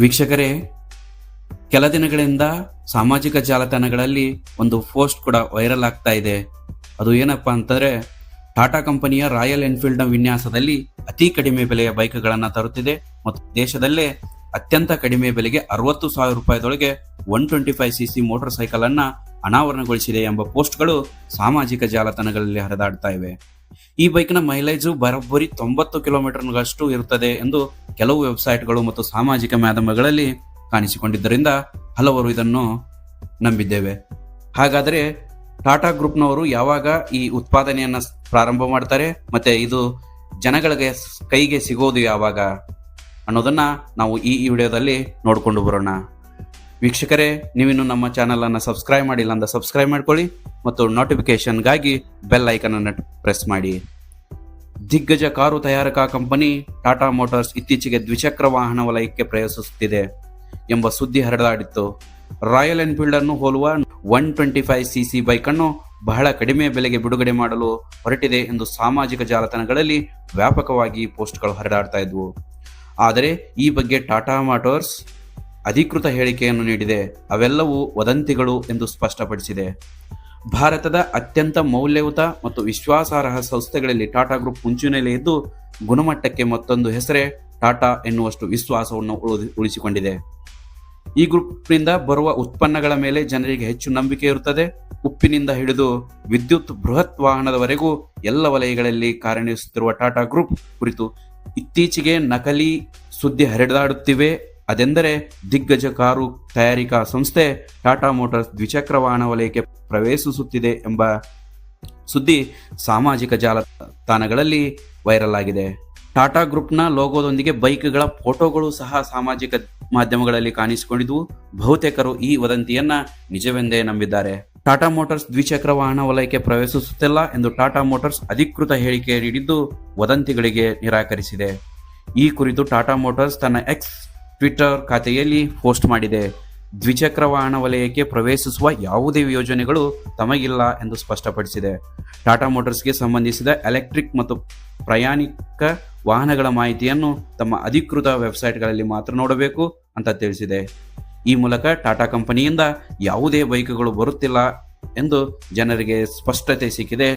ವೀಕ್ಷಕರೇ, ಕೆಲ ದಿನಗಳಿಂದ ಸಾಮಾಜಿಕ ಜಾಲತಾಣಗಳಲ್ಲಿ ಒಂದು ಪೋಸ್ಟ್ ಕೂಡ ವೈರಲ್ ಆಗ್ತಾ ಇದೆ. ಅದು ಏನಪ್ಪ ಅಂತಂದ್ರೆ, ಟಾಟಾ ಕಂಪನಿಯ ರಾಯಲ್ ಎನ್ಫೀಲ್ಡ್ನ ವಿನ್ಯಾಸದಲ್ಲಿ ಅತಿ ಕಡಿಮೆ ಬೆಲೆಯ ಬೈಕ್ಗಳನ್ನು ತರುತ್ತಿದೆ. ಮತ್ತು ದೇಶದಲ್ಲೇ ಅತ್ಯಂತ ಕಡಿಮೆ ಬೆಲೆಗೆ ಅರವತ್ತು ಸಾವಿರ ರೂಪಾಯಿದೊಳಗೆ one twenty five C C motorcycle ಅನ್ನ ಅನಾವರಣಗೊಳಿಸಿದೆ ಎಂಬ ಪೋಸ್ಟ್ಗಳು ಸಾಮಾಜಿಕ ಜಾಲತಾಣಗಳಲ್ಲಿ ಹರಿದಾಡ್ತಾ ಇವೆ. ಈ ಬೈಕ್ನ ಮೈಲೇಜು ಬರೋಬ್ಬರಿ ತೊಂಬತ್ತು ಕಿಲೋಮೀಟರ್ಗಳಷ್ಟು ಇರುತ್ತದೆ ಎಂದು ಕೆಲವು ವೆಬ್ಸೈಟ್ಗಳು ಮತ್ತು ಸಾಮಾಜಿಕ ಮಾಧ್ಯಮಗಳಲ್ಲಿ ಕಾಣಿಸಿಕೊಂಡಿದ್ದರಿಂದ ಹಲವರು ಇದನ್ನು ನಂಬಿದ್ದೇವೆ. ಹಾಗಾದರೆ ಟಾಟಾ ಗ್ರೂಪ್ನವರು ಯಾವಾಗ ಈ ಉತ್ಪಾದನೆಯನ್ನ ಪ್ರಾರಂಭ ಮಾಡ್ತಾರೆ ಮತ್ತೆ ಇದು ಜನಗಳಿಗೆ ಕೈಗೆ ಸಿಗೋದು ಯಾವಾಗ ಅನ್ನೋದನ್ನ ನಾವು ಈ ವಿಡಿಯೋದಲ್ಲಿ ನೋಡಿಕೊಂಡು ಬರೋಣ. ವೀಕ್ಷಕರೇ, ನೀವಿನ್ನು ನಮ್ಮ ಚಾನಲ್ ಅನ್ನು ಸಬ್ಸ್ಕ್ರೈಬ್ ಮಾಡಿಲ್ಲ ಅಂತ ಸಬ್ಸ್ಕ್ರೈಬ್ ಮಾಡ್ಕೊಳ್ಳಿ ಮತ್ತು ನೋಟಿಫಿಕೇಶನ್ಗಾಗಿ ಬೆಲ್ ಐಕನ್ ಅನ್ನು ಪ್ರೆಸ್ ಮಾಡಿ. ದಿಗ್ಗಜ ಕಾರು ತಯಾರಕಾ ಕಂಪನಿ ಟಾಟಾ ಮೋಟಾರ್ಸ್ ಇತ್ತೀಚೆಗೆ ದ್ವಿಚಕ್ರ ವಾಹನ ವಲಯಕ್ಕೆ ಪ್ರವೇಶಿಸುತ್ತಿದೆ ಎಂಬ ಸುದ್ದಿ ಹರಡಾಡಿತ್ತು ರಾಯಲ್ ಎನ್ಫೀಲ್ಡ್ ಅನ್ನು ಹೋಲುವ one twenty five C C bike ಅನ್ನು ಬಹಳ ಕಡಿಮೆ ಬೆಲೆಗೆ ಬಿಡುಗಡೆ ಮಾಡಲು ಹೊರಟಿದೆ ಎಂದು ಸಾಮಾಜಿಕ ಜಾಲತಾಣಗಳಲ್ಲಿ ವ್ಯಾಪಕವಾಗಿ ಪೋಸ್ಟ್ಗಳು ಹರಡಾಡ್ತಾ ಇದ್ವು. ಆದರೆ ಈ ಬಗ್ಗೆ ಟಾಟಾ ಮೋಟಾರ್ಸ್ ಅಧಿಕೃತ ಹೇಳಿಕೆಯನ್ನು ನೀಡಿದೆ. ಅವೆಲ್ಲವೂ ವದಂತಿಗಳು ಎಂದು ಸ್ಪಷ್ಟಪಡಿಸಿದೆ. ಭಾರತದ ಅತ್ಯಂತ ಮೌಲ್ಯಯುತ ಮತ್ತು ವಿಶ್ವಾಸಾರ್ಹ ಸಂಸ್ಥೆಗಳಲ್ಲಿ ಟಾಟಾ ಗ್ರೂಪ್ ಮುಂಚೂಣಿಯಲ್ಲಿ ಇದ್ದು, ಗುಣಮಟ್ಟಕ್ಕೆ ಮತ್ತೊಂದು ಹೆಸರೇ ಟಾಟಾ ಎನ್ನುವಷ್ಟು ವಿಶ್ವಾಸವನ್ನು ಉಳಿಸಿಕೊಂಡಿದೆ. ಈ ಗ್ರೂಪ್ನಿಂದ ಬರುವ ಉತ್ಪನ್ನಗಳ ಮೇಲೆ ಜನರಿಗೆ ಹೆಚ್ಚು ನಂಬಿಕೆ ಇರುತ್ತದೆ. ಉಪ್ಪಿನಿಂದ ಹಿಡಿದು ವಿದ್ಯುತ್, ಬೃಹತ್ ವಾಹನದವರೆಗೂ ಎಲ್ಲ ವಲಯಗಳಲ್ಲಿ ಕಾರ್ಯನಿರ್ವಹಿಸುತ್ತಿರುವ ಟಾಟಾ ಗ್ರೂಪ್ ಕುರಿತು ಇತ್ತೀಚೆಗೆ ನಕಲಿ ಸುದ್ದಿ ಹರಿದಾಡುತ್ತಿವೆ. ಅದೆಂದರೆ ದಿಗ್ಗಜ ಕಾರು ತಯಾರಿಕಾ ಸಂಸ್ಥೆ ಟಾಟಾ ಮೋಟರ್ಸ್ ದ್ವಿಚಕ್ರ ವಾಹನ ವಲಯಕ್ಕೆ ಪ್ರವೇಶಿಸುತ್ತಿದೆ ಎಂಬ ಸುದ್ದಿ ಸಾಮಾಜಿಕ ಜಾಲತಾಣಗಳಲ್ಲಿ ವೈರಲ್ ಆಗಿದೆ. ಟಾಟಾ ಗ್ರೂಪ್ನ ಲೋಗೋದೊಂದಿಗೆ ಬೈಕ್ಗಳ ಫೋಟೋಗಳು ಸಹ ಸಾಮಾಜಿಕ ಮಾಧ್ಯಮಗಳಲ್ಲಿ ಕಾಣಿಸಿಕೊಂಡಿದ್ದು ಬಹುತೇಕರು ಈ ವದಂತಿಯನ್ನ ನಿಜವೆಂದೇ ನಂಬಿದ್ದಾರೆ. ಟಾಟಾ ಮೋಟರ್ಸ್ ದ್ವಿಚಕ್ರ ವಾಹನ ವಲಯಕ್ಕೆ ಪ್ರವೇಶಿಸುತ್ತಿಲ್ಲ ಎಂದು ಟಾಟಾ ಮೋಟರ್ಸ್ ಅಧಿಕೃತ ಹೇಳಿಕೆ ನೀಡಿದ್ದು ವದಂತಿಗಳಿಗೆ ನಿರಾಕರಿಸಿದೆ. ಈ ಕುರಿತು ಟಾಟಾ ಮೋಟರ್ಸ್ ತನ್ನ ಎಕ್ಸ್ ಟ್ವಿಟರ್ ಖಾತೆಯಲ್ಲಿ ಪೋಸ್ಟ್ ಮಾಡಿದೆ. ದ್ವಿಚಕ್ರ ವಾಹನ ವಲಯಕ್ಕೆ ಪ್ರವೇಶಿಸುವ ಯಾವುದೇ ಯೋಜನೆಗಳು ತಮಗಿಲ್ಲ ಎಂದು ಸ್ಪಷ್ಟಪಡಿಸಿದೆ. ಟಾಟಾ ಮೋಟರ್ಸ್ಗೆ ಸಂಬಂಧಿಸಿದ ಎಲೆಕ್ಟ್ರಿಕ್ ಮತ್ತು ಪ್ರಯಾಣಿಕ ವಾಹನಗಳ ಮಾಹಿತಿಯನ್ನು ತಮ್ಮ ಅಧಿಕೃತ ವೆಬ್ಸೈಟ್ಗಳಲ್ಲಿ ಮಾತ್ರ ನೋಡಬೇಕು ಅಂತ ತಿಳಿಸಿದೆ. ಈ ಮೂಲಕ ಟಾಟಾ ಕಂಪನಿಯಿಂದ ಯಾವುದೇ ಬೈಕ್ಗಳು ಬರುತ್ತಿಲ್ಲ ಎಂದು ಜನರಿಗೆ ಸ್ಪಷ್ಟತೆ ಸಿಕ್ಕಿದೆ.